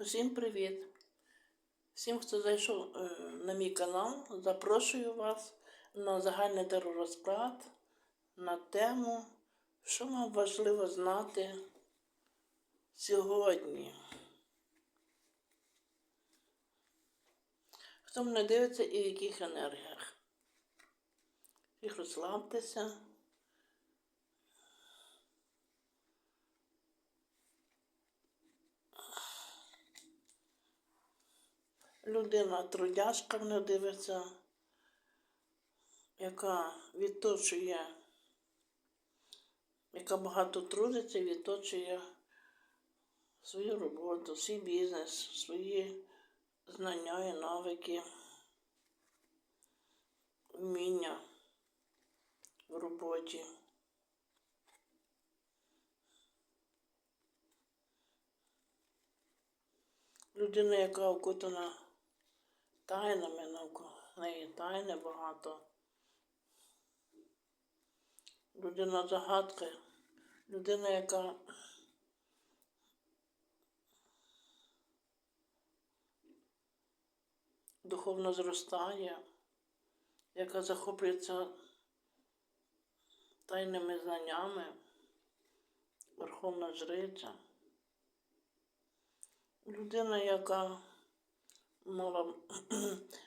Усім привіт! Всім, хто зайшов е, на мій канал, запрошую вас на загальний теророзклад на тему, що вам важливо знати сьогодні. Хто мене дивиться і в яких енергіях. Всіх розслабтеся. Людина трудяжка мене дивиться, яка відточує, яка багато трудиться, відточує свою роботу, свій бізнес, свої знання і навики, вміння в роботі. Людина, яка окутана тайнами, навколо неї тайни багато. Людина загадка, людина, яка духовно зростає, яка захоплюється тайними знаннями, верховна жриця. Людина, яка мала,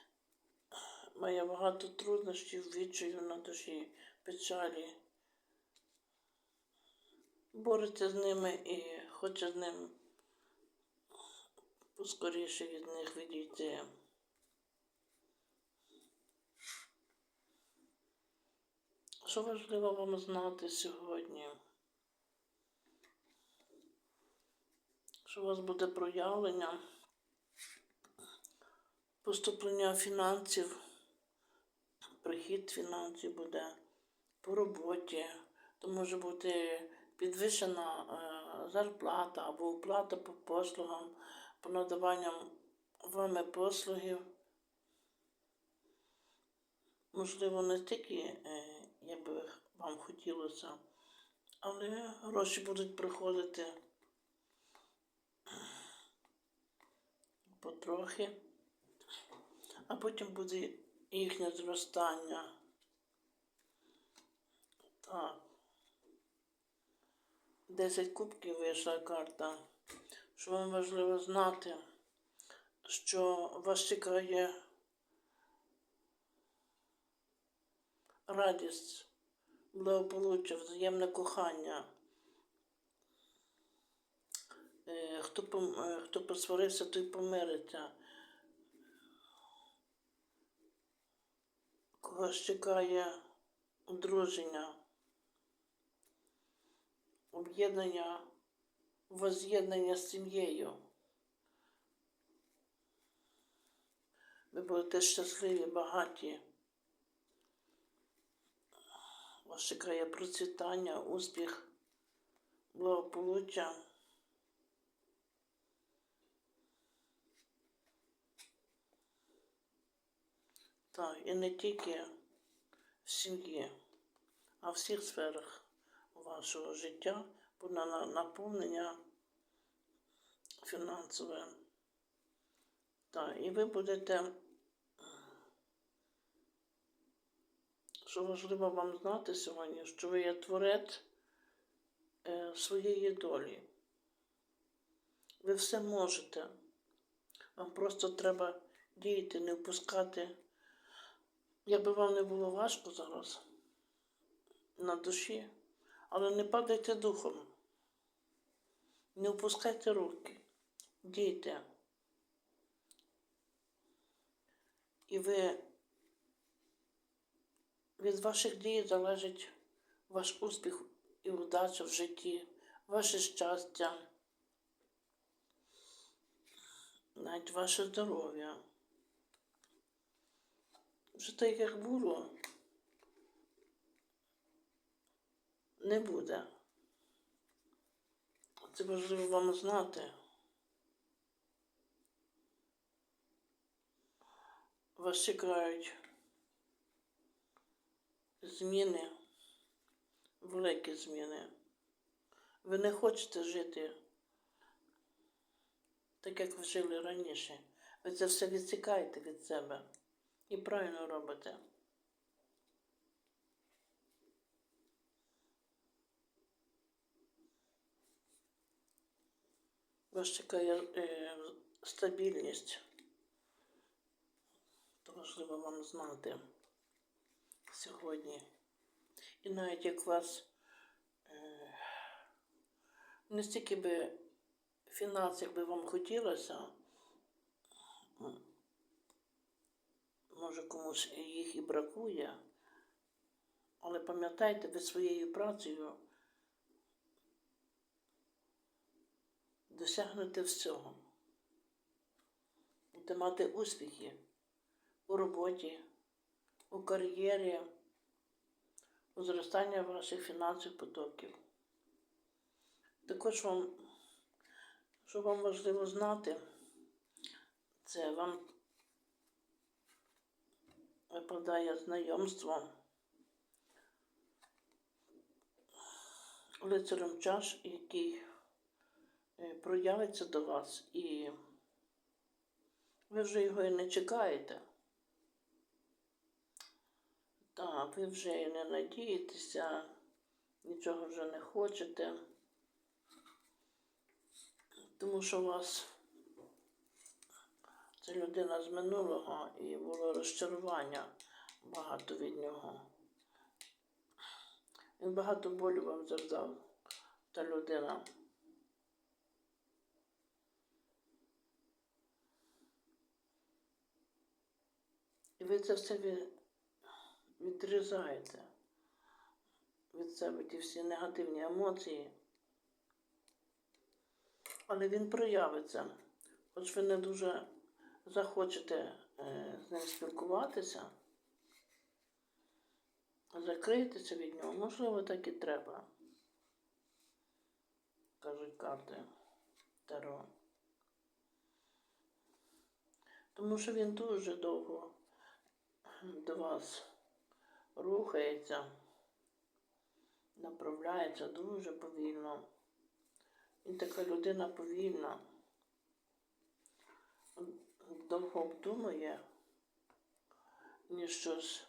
має багато труднощів, відчаю на душі, печалі, бореться з ними і хоче з ним поскоріше від них відійти. Що важливо вам знати сьогодні? Що у вас буде проявлення, поступлення фінансів, прихід фінансів буде по роботі, то може бути підвищена е, зарплата або оплата по послугам, по надаванням вами послугів. Можливо, не тільки, е, як би вам хотілося, але гроші будуть приходити потрохи, а потім буде їхнє зростання. Так. 10 кубків вийшла карта. Що вам важливо знати, що вас чекає радість, благополуччя, взаємне кохання. Е, е, хто посварився, той помириться. Когось чекає одруження, об'єднання, воз'єднання з сім'єю. Ви будете щасливі, багаті. Вас чекає процвітання, успіх, благополуччя. Так, і не тільки в сім'ї, а в всіх сферах вашого життя буде наповнення фінансове. Так, і ви будете, що важливо вам знати сьогодні, що ви є творець е, своєї долі. Ви все можете. Вам просто треба діяти, не впускати. Якби вам не було важко зараз на душі, але не падайте духом. Не впускайте руки, дійте. І ви від ваших дій залежить ваш успіх і удача в житті, ваше щастя, навіть ваше здоров'я. Вже так, як було, не буде. Це важливо вам знати. Вас чекають зміни, великі зміни. Ви не хочете жити так як ви жили раніше. Ви це все відсікаєте від себе і правильно робите. Вас чекає е, стабільність. То важливо вам знати сьогодні. І навіть як вас е, не стільки би фінансів би вам хотілося, може комусь їх і бракує, але пам'ятайте, ви своєю працею досягнете всього. Будете мати успіхи у роботі, у кар'єрі, у зростанні ваших фінансових потоків. Також вам, що вам важливо знати, це вам випадає знайомство лицарем чаш, який е, проявиться до вас, і ви вже його і не чекаєте. Так, ви вже і не надієтеся, нічого вже не хочете, тому що у вас це людина з минулого і було розчарування багато від нього. Він багато болю вам завдав, та людина. І ви це все відрізаєте від себе ті всі негативні емоції. Але він проявиться. Хоч ви не дуже захочете е, з ним спілкуватися, закрийтеся від нього, можливо, так і треба. Кажуть карти Таро. Тому що він дуже довго до вас рухається, направляється дуже повільно. Він така людина повільна, довго обдумує, ніж щось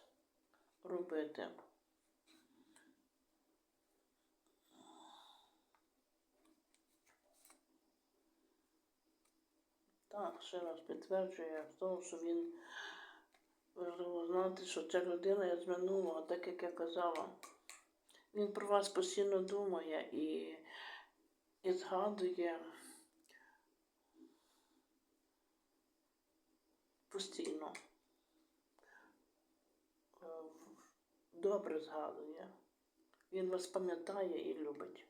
робити. Так, ще раз підтверджує в тому, що він важливо знати, що ця людина є з минулого, так як я казала. Він про вас постійно думає і, і згадує постійно. Е, Добре згадує. Він вас пам'ятає і любить.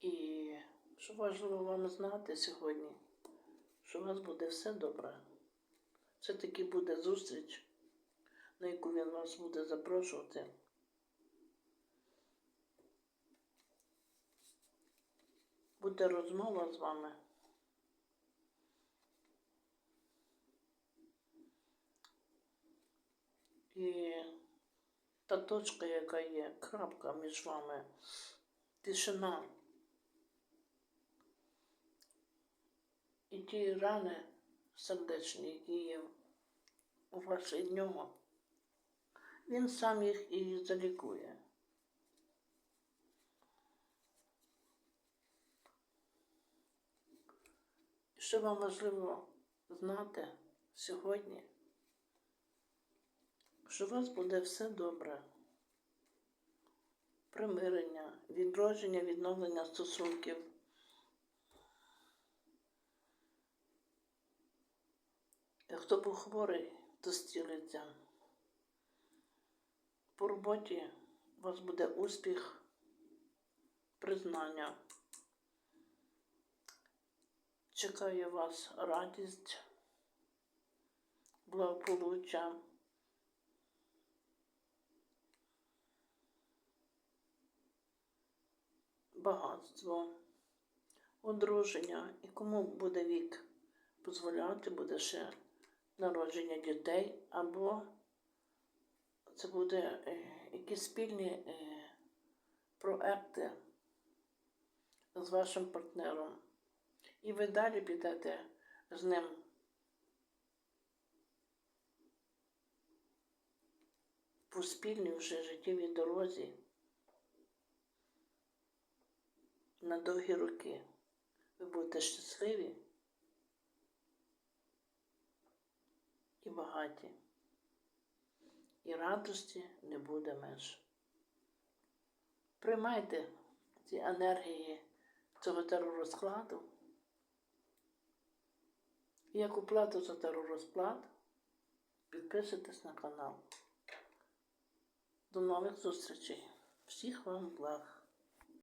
І що важливо вам знати сьогодні, що у вас буде все добре. Це таки буде зустріч, на яку він вас буде запрошувати. Буде розмова з вами. І та точка, яка є, крапка між вами, тишина. І ті рани сердечні, які є у вас від нього, він сам їх і залікує. Що вам важливо знати сьогодні, що у вас буде все добре. Примирення, відродження, відновлення стосунків. Хто був хворий, то зцілиться. По роботі у вас буде успіх, признання. Чекає вас радість, благополуччя. Багатство, одруження і кому буде вік дозволяти, буде ще народження дітей або це буде е, якісь спільні е, проекти з вашим партнером. І ви далі підете з ним. По спільній вже життєвій дорозі на довгі роки. Ви будете щасливі і багаті. І радості не буде меж. Приймайте ці енергії цього теророзкладу. Як оплату за теророзклад, підписуйтесь на канал. До нових зустрічей. Всіх вам благ.